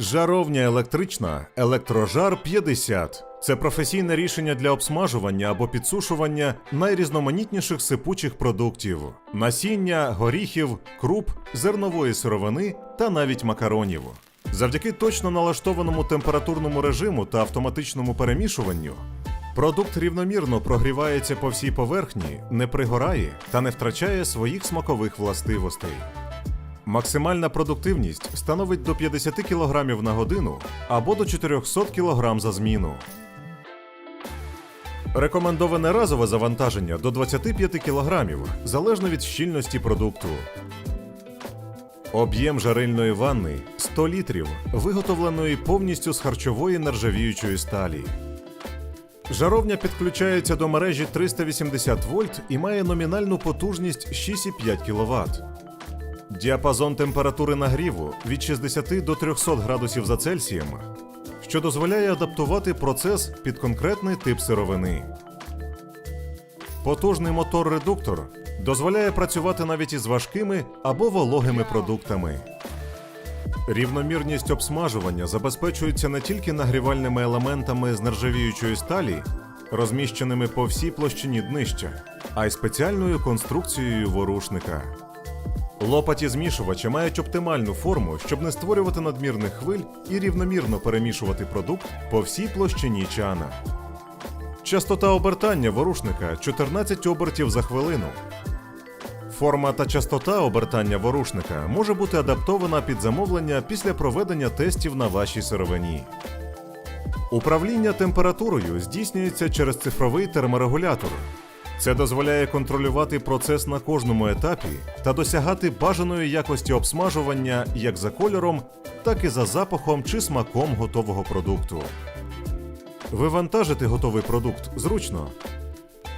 Жаровня електрична електрожар 50. Це професійне рішення для обсмажування або підсушування найрізноманітніших сипучих продуктів: насіння, горіхів, круп, зернової сировини та навіть макаронів. Завдяки точно налаштованому температурному режиму та автоматичному перемішуванню продукт рівномірно прогрівається по всій поверхні, не пригорає та не втрачає своїх смакових властивостей. Максимальна продуктивність становить до 50 кг на годину або до 400 кг за зміну. Рекомендоване разове завантаження до 25 кг залежно від щільності продукту. Об'єм жарильної ванни 100 літрів, виготовленої повністю з харчової нержавіючої сталі. Жаровня підключається до мережі 380 вольт і має номінальну потужність 6,5 кВт. Діапазон температури нагріву від 60 до 300 градусів за Цельсієм, що дозволяє адаптувати процес під конкретний тип сировини. Потужний мотор-редуктор дозволяє працювати навіть із важкими або вологими продуктами. Рівномірність обсмажування забезпечується не тільки нагрівальними елементами з нержавіючої сталі, розміщеними по всій площині днища, а й спеціальною конструкцією ворушника. Лопаті змішувача мають оптимальну форму, щоб не створювати надмірних хвиль і рівномірно перемішувати продукт по всій площині чана. Частота обертання ворушника 14 обертів за хвилину. Форма та частота обертання ворушника може бути адаптована під замовлення після проведення тестів на вашій сировині. Управління температурою здійснюється через цифровий терморегулятор. Це дозволяє контролювати процес на кожному етапі та досягати бажаної якості обсмажування як за кольором, так і за запахом чи смаком готового продукту. Вивантажити готовий продукт зручно.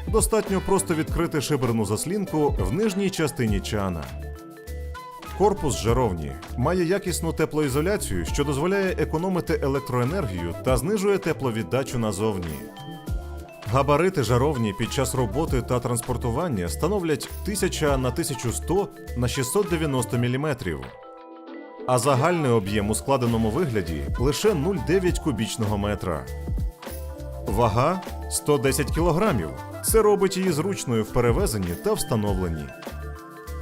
Достатньо просто відкрити шиберну заслінку в нижній частині чана. Корпус жаровні має якісну теплоізоляцію, що дозволяє економити електроенергію та знижує тепловіддачу назовні. Габарити жаровні під час роботи та транспортування становлять 1000 на 1100 на 690 мм. А загальний об'єм у складеному вигляді лише 0,9 кубічного метра. Вага 110 кг. Це робить її зручною в перевезенні та встановленні.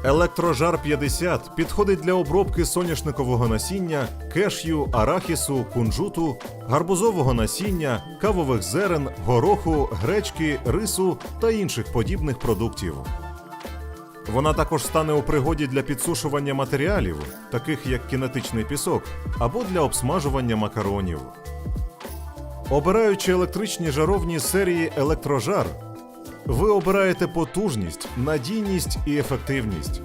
Електрожар 50 підходить для обробки соняшникового насіння, кешю, арахісу, кунжуту, гарбузового насіння, кавових зерен, гороху, гречки, рису та інших подібних продуктів. Вона також стане у пригоді для підсушування матеріалів, таких як кінетичний пісок, або для обсмажування макаронів. Обираючи електричні жаровні серії Електрожар, ви обираєте потужність, надійність і ефективність.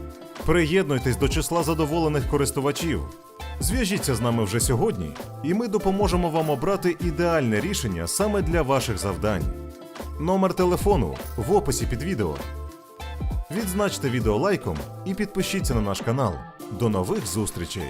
Приєднуйтесь до числа задоволених користувачів. Зв'яжіться з нами вже сьогодні, і ми допоможемо вам обрати ідеальне рішення саме для ваших завдань. Номер телефону в описі під відео. Відзначте відео лайком і підпишіться на наш канал. До нових зустрічей!